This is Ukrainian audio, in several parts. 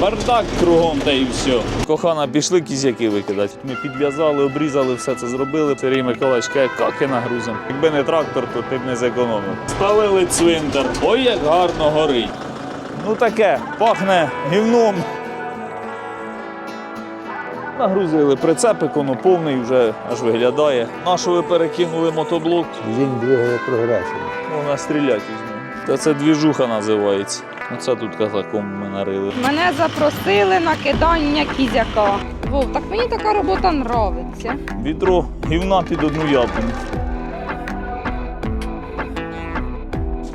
Бардак кругом та і все. Кохана, пішли кізяки викидати. Ми підв'язали, обрізали, все це зробили. Сергій Миколаївич каже, каки нагрузимо. Якби не трактор, то ти б не зекономив. Спалили цвинтар. Ой, як гарно горить. Ну таке, пахне гівном. Нагрузили прицепик, воно повний вже аж виглядає. Нашу ви перекинули мотоблок, Він двигає прогресом. можна стріляти з нього. Та це двіжуха називається. Оце тут казаком ми нарили. Мене запросили на кидання кізяка. Вов, так мені така робота нравиться. Відро гівна під одну яблуню.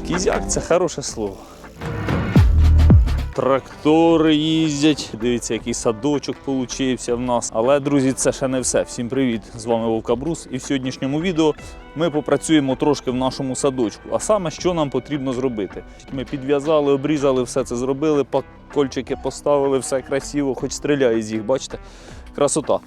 Кізяк це хороше слово. Трактори їздять. Дивіться, який садочок получився в нас. Але, друзі, це ще не все. Всім привіт! З вами Вовка Брус. І в сьогоднішньому відео ми попрацюємо трошки в нашому садочку. А саме, що нам потрібно зробити. Ми підв'язали, обрізали, все це зробили, па- кольчики поставили, все красиво, хоч стріляє з їх, бачите? Красота.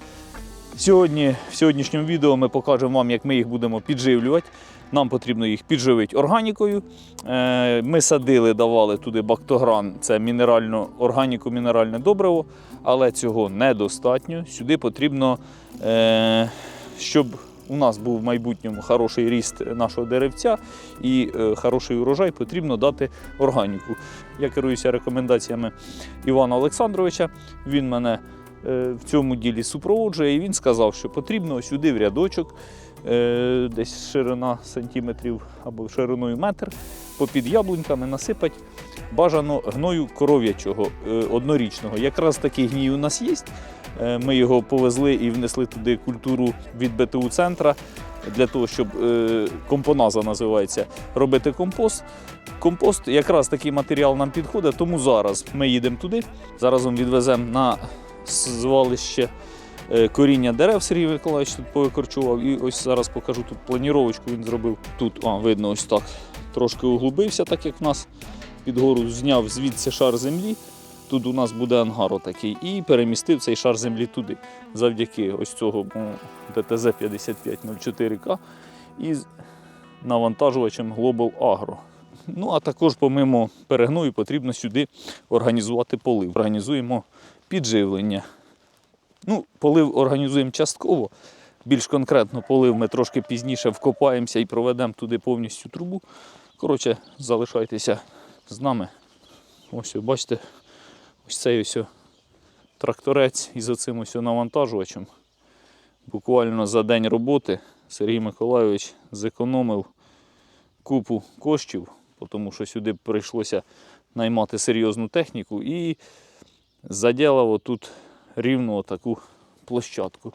Сьогодні, в сьогоднішньому відео ми покажемо вам, як ми їх будемо підживлювати. Нам потрібно їх підживити органікою. Е, Ми садили, давали туди бактогран, це мінерально, органіко-мінеральне добриво, але цього недостатньо. Сюди потрібно, е, щоб у нас був в майбутньому хороший ріст нашого деревця і е, хороший урожай, потрібно дати органіку. Я керуюся рекомендаціями Івана Олександровича. Він мене в цьому ділі супроводжує, і він сказав, що потрібно сюди в рядочок, десь ширина сантиметрів або шириною метр, попід яблуньками насипати бажано гною коров'ячого е, однорічного. Якраз такий гній у нас є. Е, Ми його повезли і внесли туди культуру від БТУ центра для того, щоб е, компоназа називається, робити компост. Компост, якраз такий матеріал нам підходить, тому зараз ми їдемо туди. Зараз відвеземо на звалище е, коріння дерев Сергій Миколаївич тут повикорчував. І ось зараз покажу тут планіровочку він зробив. Тут, а, видно, ось так. Трошки углубився, так як в нас під гору зняв звідси шар землі. Тут у нас буде ангар отакий. І перемістив цей шар землі туди. Завдяки ось цього ну, ДТЗ 5504К із навантажувачем Global Agro. Ну, а також, помимо перегною, потрібно сюди організувати полив. Організуємо підживлення. Ну, полив організуємо частково. Більш конкретно полив ми трошки пізніше вкопаємося і проведемо туди повністю трубу. Коротше, залишайтеся з нами. Ось, бачите, ось цей ось тракторець із оцим ось навантажувачем. Буквально за день роботи Сергій Миколайович зекономив купу коштів, тому що сюди прийшлося наймати серйозну техніку і заділав отут рівну таку площадку.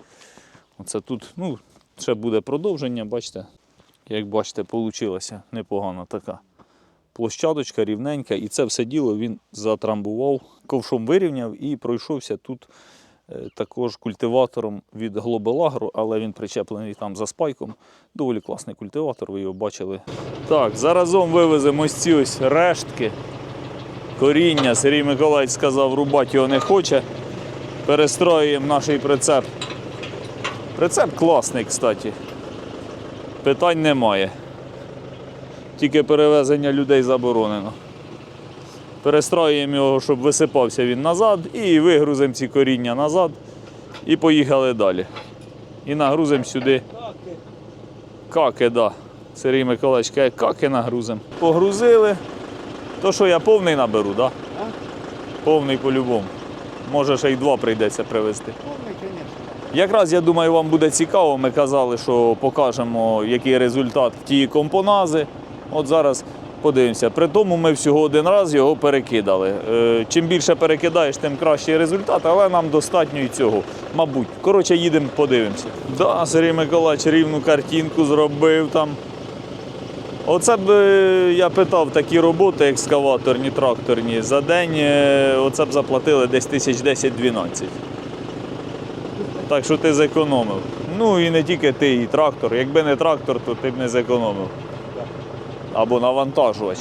Оце тут, ну, ще буде продовження, бачите. Як бачите, вийшла непогана така площадочка рівненька. І це все діло він затрамбував, ковшом вирівняв і пройшовся тут е, також культиватором від Agro, але він причеплений там за спайком. Доволі класний культиватор, ви його бачили. Так, заразом вивеземо ось ці ось рештки. Коріння. Сергій Миколаївич сказав, рубати його не хоче. Перестроюємо наш прицеп. Прицеп класний, кстати. Питань немає. Тільки перевезення людей заборонено. Перестроюємо його, щоб висипався він назад, і вигрузимо ці коріння назад і поїхали далі. І нагрузимо сюди каки, да. Сергій Миколаївич каже, каки нагрузимо. Погрузили. То що я повний наберу? Да? Повний по-любому. Може, ще й два прийдеться привезти. Якраз я думаю, вам буде цікаво. Ми казали, що покажемо, який результат тієї компонази. От зараз подивимося. При тому ми всього один раз його перекидали. Е, Чим більше перекидаєш, тим кращий результат, але нам достатньо і цього. Мабуть. Коротше, їдемо, подивимося. Да, Сергій Миколаївич рівну картинку зробив там. Оце б е, я питав такі роботи екскаваторні, тракторні. За день е, оце б заплатили десь тисяч 10-12. Так що ти зекономив. Ну і не тільки ти, і трактор. Якби не трактор, то ти б не зекономив. Або навантажувач.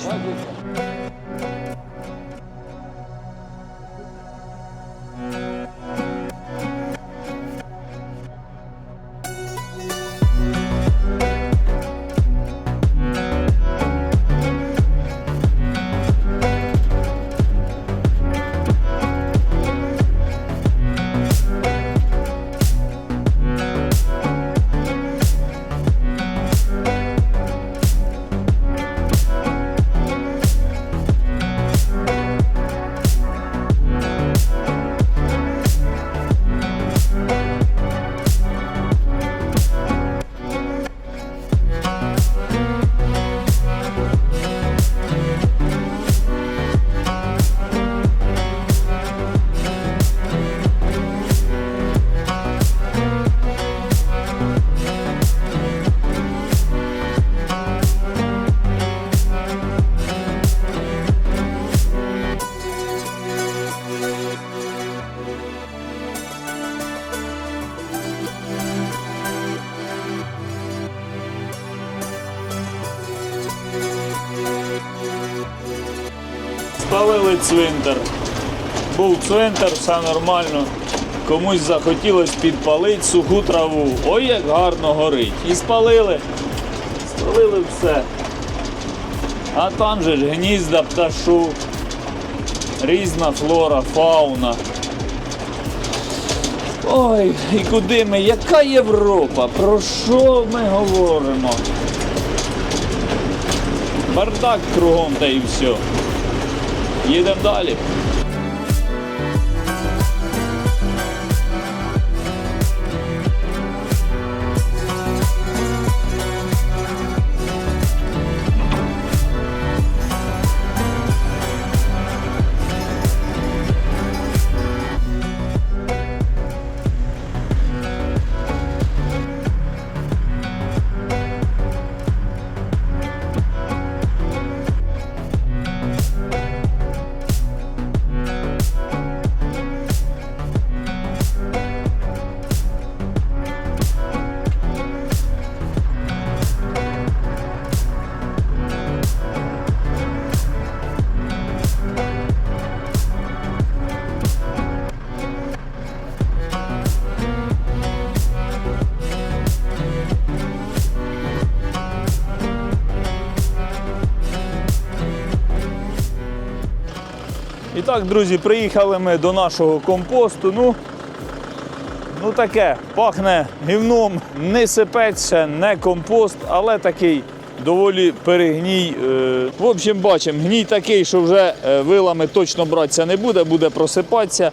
Зробили цвинтар. Був цвинтар, все нормально. Комусь захотілося підпалити суху траву. Ой, як гарно горить. І спалили. Спалили все. А там же ж гнізда пташок, різна флора, фауна. Ой, і куди ми? Яка Європа? Про що ми говоримо? Бардак кругом та і все. Їдемо далі. Так, друзі, приїхали ми до нашого компосту. Ну, ну таке, пахне гівном, не сипець ще, не компост, але такий доволі перегній. Е, В общем, бачимо, гній такий, що вже е, вилами точно братися не буде, буде просипатися.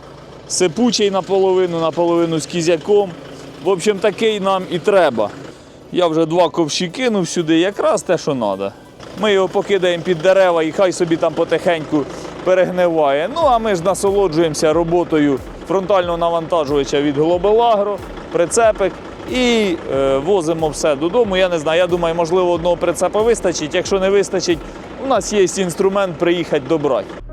Сипучий наполовину, наполовину з кізяком. В общем, такий нам і треба. Я вже два ковші кинув сюди, якраз те, що треба. Ми його покидаємо під дерева і хай собі там потихеньку перегниває. Ну а ми ж насолоджуємося роботою фронтального навантажувача від Глобелагро, прицепик і е, возимо все додому. Я не знаю, я думаю, можливо, одного прицепа вистачить. Якщо не вистачить, у нас є інструмент приїхати добрати.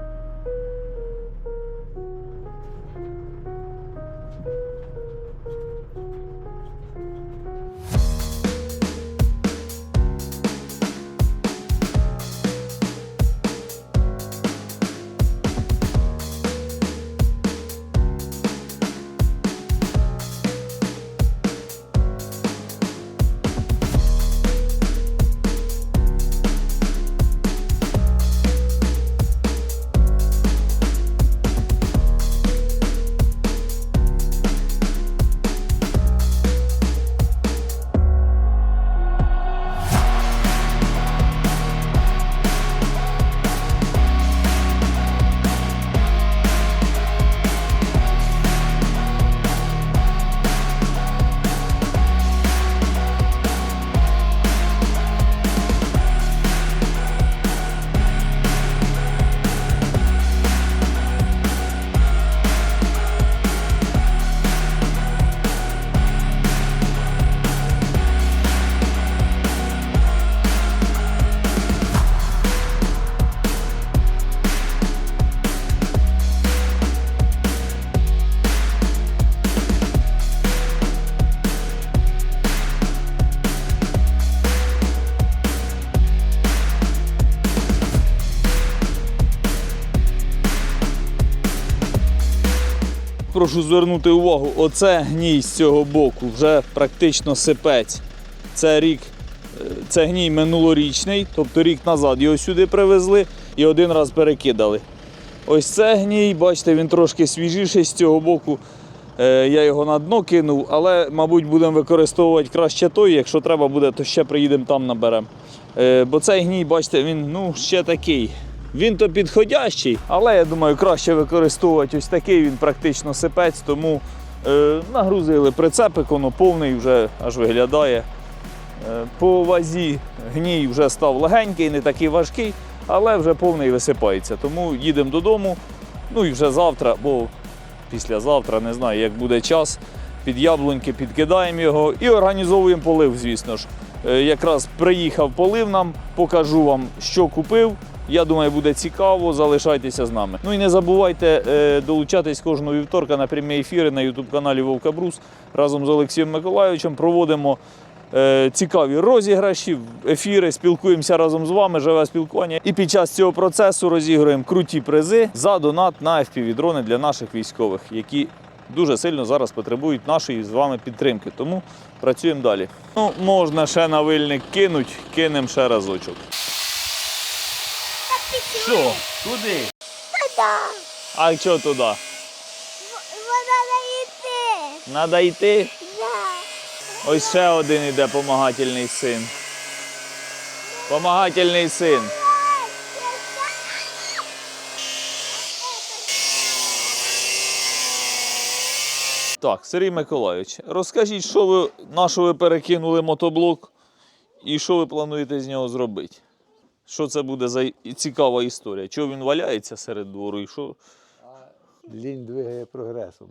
Прошу звернути увагу, оце гній з цього боку вже практично сипець. Це рік, е, це гній минулорічний, тобто рік назад його сюди привезли і один раз перекидали. Ось це гній, бачите, він трошки свіжіший з цього боку. Е, Я його на дно кинув, але, мабуть, будемо використовувати краще той. Якщо треба буде, то ще приїдемо там наберемо. Е, Бо цей гній, бачите, він ну, ще такий. Він то підходящий, але я думаю, краще використовувати ось такий, він практично сипець, тому е, нагрузили прицепик, воно повний вже аж виглядає. Е, по вазі гній вже став легенький, не такий важкий, але вже повний висипається. Тому їдемо додому. Ну і вже завтра, бо післязавтра, не знаю, як буде час, під яблуньки підкидаємо його і організовуємо полив, звісно ж. Е, Якраз приїхав полив нам, покажу вам, що купив. Я думаю, буде цікаво, залишайтеся з нами. Ну і не забувайте е, долучатись кожного вівторка на прямі ефіри на ютуб каналі Вовка Брус. Разом з Олексієм Миколайовичем проводимо е, цікаві розіграші, ефіри, спілкуємося разом з вами, живе спілкування. І під час цього процесу розігруємо круті призи за донат на FPV-дрони для наших військових, які дуже сильно зараз потребують нашої з вами підтримки. Тому працюємо далі. Ну, можна ще на вильник кинуть, кинемо ще разочок. Що? Куди? А що туди? Вона йти. Надо йти. Да. Ось ще один іде помагательний син. Помагательний син. Так, Сергій Миколайович, розкажіть, що ви, на що ви перекинули мотоблок і що ви плануєте з нього зробити? Що це буде за цікава історія? Чого він валяється серед двору і що? Лінь двигає прогресом.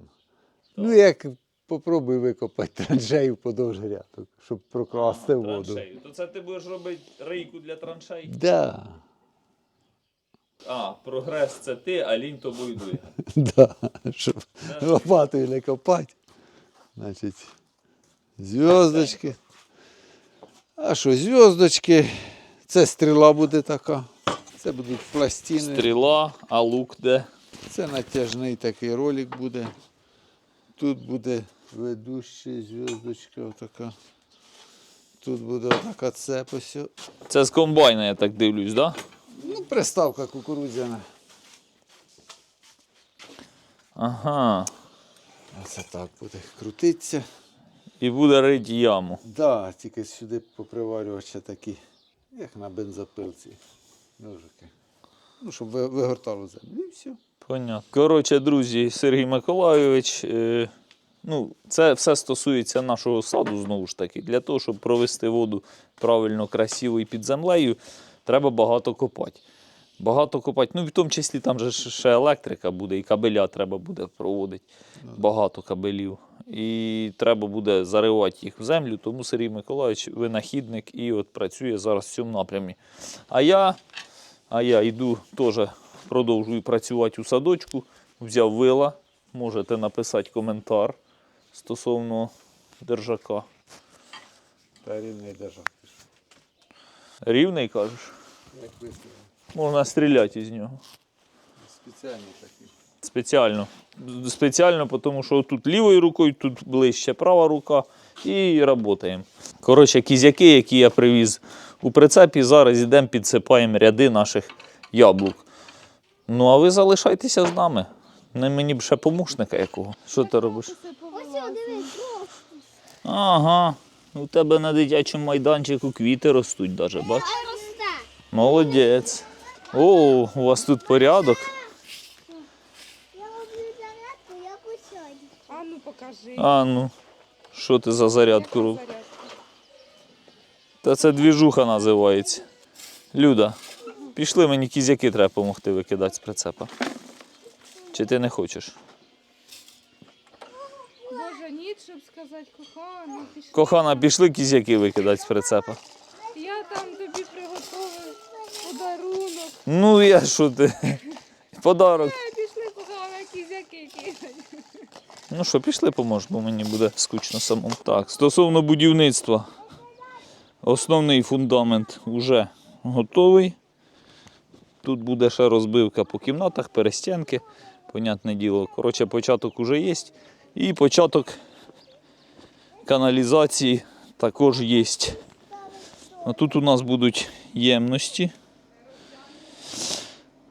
Ну, як попробуй викопати траншею подовж грядок, щоб прокласти воду. То це ти будеш робити рейку для траншей? Да. А, прогрес це ти, а лінь тобою йдує. Да. Щоб лопатою не копати. Значить, зв'язочки. А що, зв'язочки? Це стріла буде така. Це будуть пластини. Стріла, а лук де? Це натяжний такий ролик буде. Тут буде ведущий зв'язочка отака. Тут буде отака цепось. Це з комбайна, я так дивлюсь, да? Ну, приставка кукурудзяна. Ага. Оце так буде крутитися. І буде рить яму. Да, тільки сюди поприварювача такі, як на бензопилці. Ножики. Ну, щоб ви- вигортало землю. І все. Понятно. Коротше, друзі, Сергій Миколайович. Е, ну, це все стосується нашого саду, знову ж таки. Для того, щоб провести воду правильно, красиво і під землею, треба багато копати. Багато копати. Ну, в тому числі там же ще електрика буде, і кабеля треба буде проводити. Багато кабелів. І треба буде заривати їх в землю. Тому Сергій Миколайович винахідник і от працює зараз в цьому напрямі. А я, а я йду теж продовжую працювати у садочку. Взяв вила. Можете написати коментар стосовно держака. Та рівний держак. Рівний кажеш? Як. Можна стріляти із нього. Спеціальний такий. Спеціально. Спеціально, тому що тут лівою рукою, тут ближче права рука. І працюємо. Коротше, кізяки, які я привіз у прицепі, зараз йдемо підсипаємо ряди наших яблук. Ну, а ви залишайтеся з нами. Не мені б ще помощника якого. Що ти робиш? Ага. У тебе на дитячому майданчику квіти ростуть, даже, бач? А росте. Молодець. О, у вас тут порядок. Я роблю зарядку, я посадю. А ну покажи. А ну, що ти за зарядку робиш? Та це двіжуха називається. Люда, пішли мені кізяки треба допомогти викидати з прицепа. Чи ти не хочеш? Боже, ніч, щоб сказати, кохана, пішли. Кохана, пішли кізяки викидати з прицепа. Я там тобі приготував подарунок. Ну я що ти? Подарок. Е, Пішли, кохана, кізяки кидати. Ну що, пішли поможеш, бо мені буде скучно самому. Так, стосовно будівництва. Основний фундамент вже готовий. Тут буде ще розбивка по кімнатах, перестінки, понятне діло. Коротше, початок уже є. І початок каналізації також є. А тут у нас будуть ємності.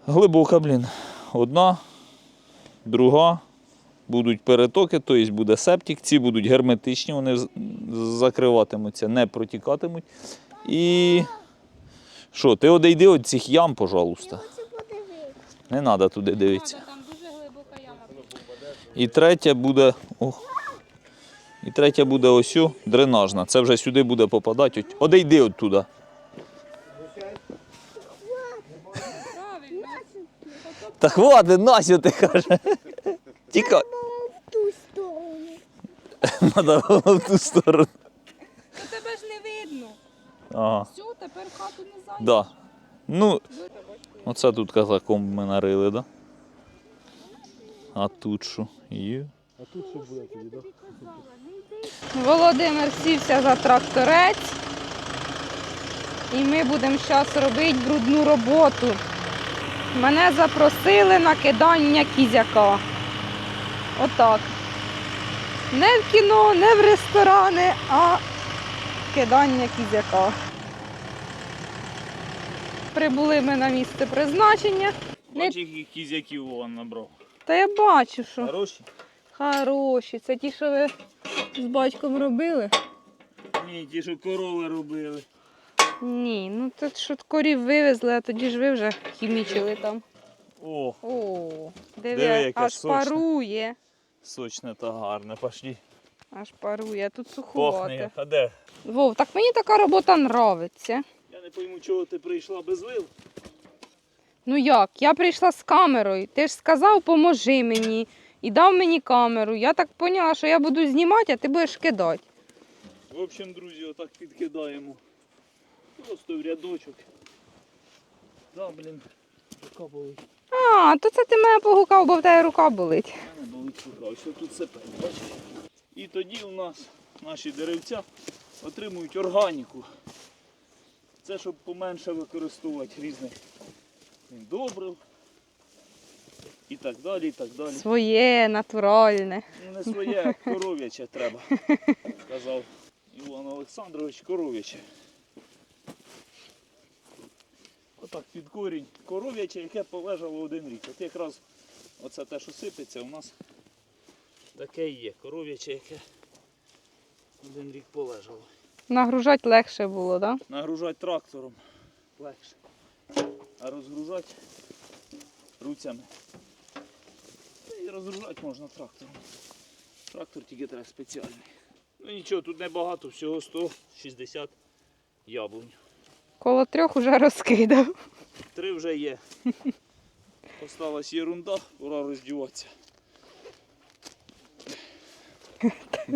Глибока, блін. Одна, друга, будуть перетоки, тобто буде септик, ці будуть герметичні, вони закриватимуться, не протікатимуть. І що, ти одійди від цих ям, пожалуйста. Не треба туди дивитися. Там дуже глибока яма. І третя буде. О, і третя буде ось дренажна. Це вже сюди буде попадати. Одійди оттуда. Та хватить, Насю, ти каже. Тікай. Треба в ту сторону. Ну тебе ж не видно. Ага. Все, тепер хату не зайдеш. Да. Ну, оце тут казаком ми нарили, да? А тут що? Є. А тут що буде тоді, йди Володимир сівся за тракторець. І ми будемо зараз робити брудну роботу. Мене запросили на кидання кізяка. Отак. Не в кіно, не в ресторани, а кидання кізяка. Прибули ми на місце призначення. Бачиш, яких кізяків Вован набрав. Та я бачу, що Хороші? хороші. Це ті, що ви з батьком робили? Ні, ті, що корови робили. Ні, ну тут що корів вивезли, а тоді ж ви вже хімічили там. О, О, диви, Диви, яке аж сочне. парує. Сочне та гарне. Пошли. Аж парує, тут суховато. А де? Вов, так мені така робота нравиться. Я не пойму, чого ти прийшла без вил. Ну як? Я прийшла з камерою. Ти ж сказав, поможи мені. І дав мені камеру. Я так поняла, що я буду знімати, а ти будеш кидати. В общем, друзі, отак підкидаємо. Просто в рядочок. Да, блін, болить. А, то це ти мене погукав, бо в тебе рука болить. Болить рука. Ось тут все бачиш. І тоді у нас наші деревця отримують органіку. Це щоб поменше використовувати різних добрив. І так далі, і так далі. Своє, натуральне. Ну не своє, а коров'яче треба, сказав Іван Олександрович, коров'яче. Отак під корінь коров'яче, яке полежало один рік. От якраз оце те, що сипеться, у нас таке і є. Коров'яче, яке один рік полежало. Нагружати легше було, так? Да? Нагружати трактором легше. А розгружати руцями. І розгружати можна трактором. Трактор тільки треба спеціальний. Ну нічого, тут небагато, всього 160 яблунь. Коло трьох уже розкидав. Три вже є. Осталась єрунда, пора роздіватися.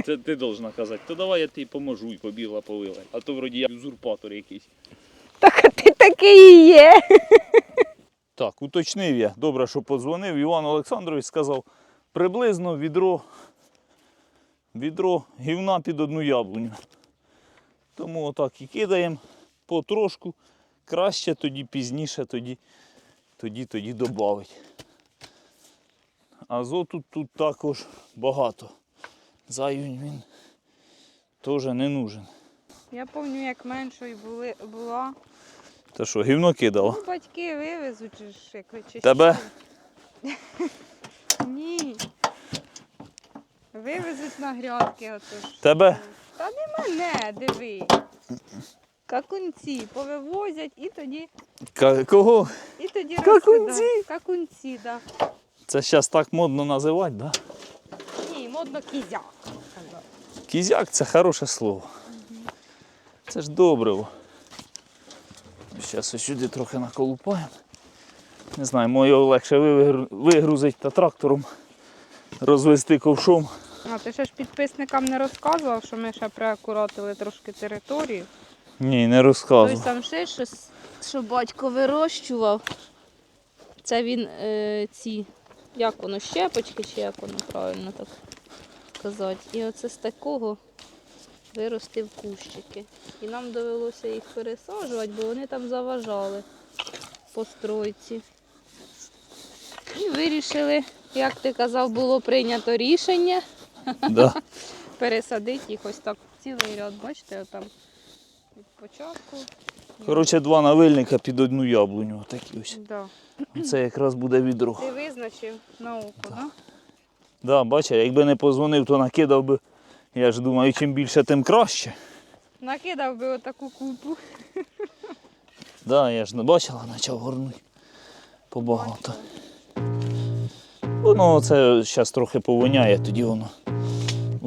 Це ти должна казати. То давай я тобі поможу і побігла повила. А то вроді я узурпатор якийсь. Так а ти такий і є. Так, уточнив я. Добре, що подзвонив. Іван Олександрович сказав, приблизно відро, відро гівна під одну яблуню. Тому отак і кидаємо потрошку. Краще тоді, пізніше, тоді, тоді, тоді додавить. Азоту тут також багато. Заюнь він теж не нужен. Я пам'ятаю, як меншою були, була. Та що, гівно кидала? Ну, батьки вивезуть же ж. Тебе? Ні. Вивезуть на грядки отож. Тебе? Та не мене, диви. Какунці повивозять і тоді, Ка- Кого? і тоді Какунці? розкидають. Какунці, так. Да. Це зараз так модно називати, так? Да? Ні, модно кізяк. казав. Кізяк це хороше слово. Це ж добриво. Зараз ось сюди трохи наколупаємо. Не знаю, його легше вигру- вигрузити та трактором розвести ковшом. А ти ще ж підписникам не розказував, що ми ще приакуратили трошки територію. Ні, не Той розказував. самшит, що, с- що батько вирощував. Це він е, ці, як воно, щепочки, чи як воно правильно так казати. І оце з такого виростив кущики. І нам довелося їх пересаджувати, бо вони там заважали по стройці. І вирішили, як ти казав, було прийнято рішення Да. пересадити їх ось так цілий ряд. Бачите, там від початку. Коротше, два навильника під одну яблуню. Отакі ось. Да. Це якраз буде відро. Ти визначив науку, да? Да, бачиш, якби не позвонив, то накидав би. Я ж думаю, чим більше, тим краще. Накидав би отаку купу. Да, я ж не бачила, почав горнути. Побагато. Воно це зараз трохи повиняє, тоді воно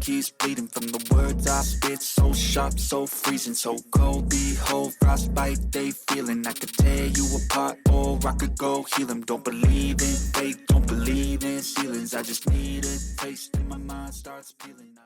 keeps bleeding from the words I spit. So sharp, so freezing, so cold. Behold, frostbite they feeling. I could tear you apart, or I could go heal them. Don't believe in fate, don't believe in ceilings. I just need a taste, and my mind starts peeling.